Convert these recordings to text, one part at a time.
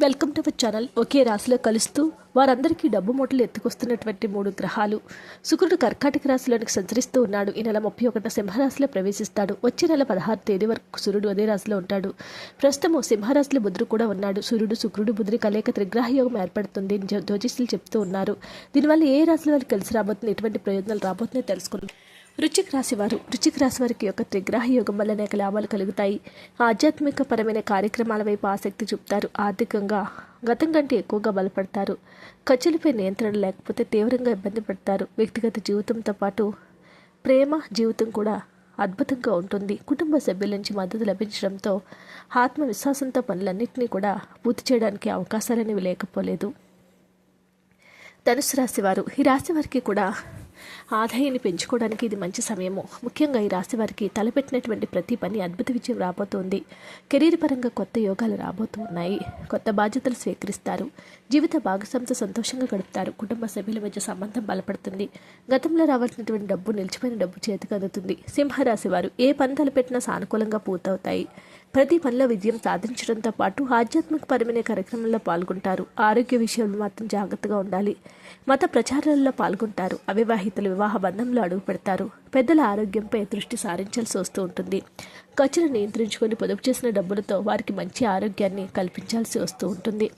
Welcome to our channel ఒకే రాశిలో కలుస్తూ వారందరికీ డబ్బు మూటలు ఎత్తుకొస్తున్నటువంటి మూడు గ్రహాలు. శుక్రుడు కర్కాటక రాశిలోనికి సంచరిస్తూ ఉన్నాడు. ఈ నెల ముప్పై ఒకటిన సింహరాశిలో ప్రవేశిస్తాడు. వచ్చే నెల పదహారు తేదీ వరకు సూర్యుడు అదే రాశిలో ఉంటాడు. ప్రస్తుతం సింహరాశిలో బుధుడు కూడా ఉన్నాడు. సూర్యుడు శుక్రుడు బుధుడి కలయిక త్రిగ్రహ యోగం ఏర్పడుతుంది జ్యోతిష్యులు చెప్తూ ఉన్నారు. దీనివల్ల ఏ రాశిలో వారికి కలిసి రాబోతుంది ఎటువంటి ప్రయోజనాలు రాబోతున్నాయి తెలుసుకుందాం. వృశ్చిక రాశి వారు. రాశి వారికి యొక్క త్రిగ్రహ యోగం వల్ల అనేక లాభాలు కలుగుతాయి. ఆధ్యాత్మిక పరమైన కార్యక్రమాల వైపు ఆసక్తి చూపుతారు. ఆర్థికంగా గతం కంటే ఎక్కువగా బలపడతారు. ఖర్చులపై నియంత్రణ లేకపోతే తీవ్రంగా ఇబ్బంది పడతారు. వ్యక్తిగత జీవితంతో పాటు ప్రేమ జీవితం కూడా అద్భుతంగా ఉంటుంది. కుటుంబ సభ్యుల నుంచి మద్దతు లభించడంతో ఆత్మవిశ్వాసంతో పనులన్నింటినీ కూడా పూర్తి చేయడానికి అవకాశాలనేవి లేకపోలేదు. ధనుసు రాశి వారు ఈ రాశి వారికి కూడా ఆదాయాన్ని పెంచుకోవడానికి ఇది మంచి సమయము. ముఖ్యంగా ఈ రాశి వారికి తలపెట్టినటువంటి ప్రతి పని అద్భుత విజయం రాబోతోంది. కెరీర్ పరంగా కొత్త యోగాలు రాబోతూ ఉన్నాయి కొత్త బాధ్యతలు స్వీకరిస్తారు. జీవిత భాగస్వామితో సంతోషంగా గడుపుతారు. కుటుంబ సభ్యుల మధ్య సంబంధం బలపడుతుంది. గతంలో రావాల్సినటువంటి డబ్బు నిలిచిపోయిన డబ్బు చేతికి అందుతుంది. సింహరాశి వారు ఏ పని తలపెట్టినా సానుకూలంగా పూర్తవుతాయి. ప్రతి పనిలో విజయం సాధించడంతో పాటు ఆధ్యాత్మికపరమైన కార్యక్రమంలో పాల్గొంటారు. ఆరోగ్య విషయంలో మాత్రం జాగ్రత్తగా ఉండాలి. మత ప్రచారాలలో పాల్గొంటారు. అవివాహితులు వివాహ బంధంలో అడుగు పెడతారు. పెద్దల ఆరోగ్యంపై దృష్టి సారించాల్సి వస్తూ ఉంటుంది. ఖర్చులు నియంత్రించుకొని పొదుపు చేసిన డబ్బులతో వారికి మంచి ఆరోగ్యాన్ని కల్పించాల్సి వస్తూ ఉంటుంది.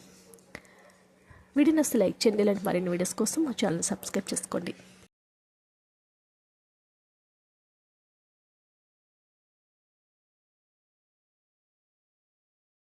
వీడియోని అసలు లైక్ చేయండి. ఇలాంటి మరిన్ని వీడియోస్ కోసం మా ఛానల్ సబ్స్క్రైబ్ చేసుకోండి.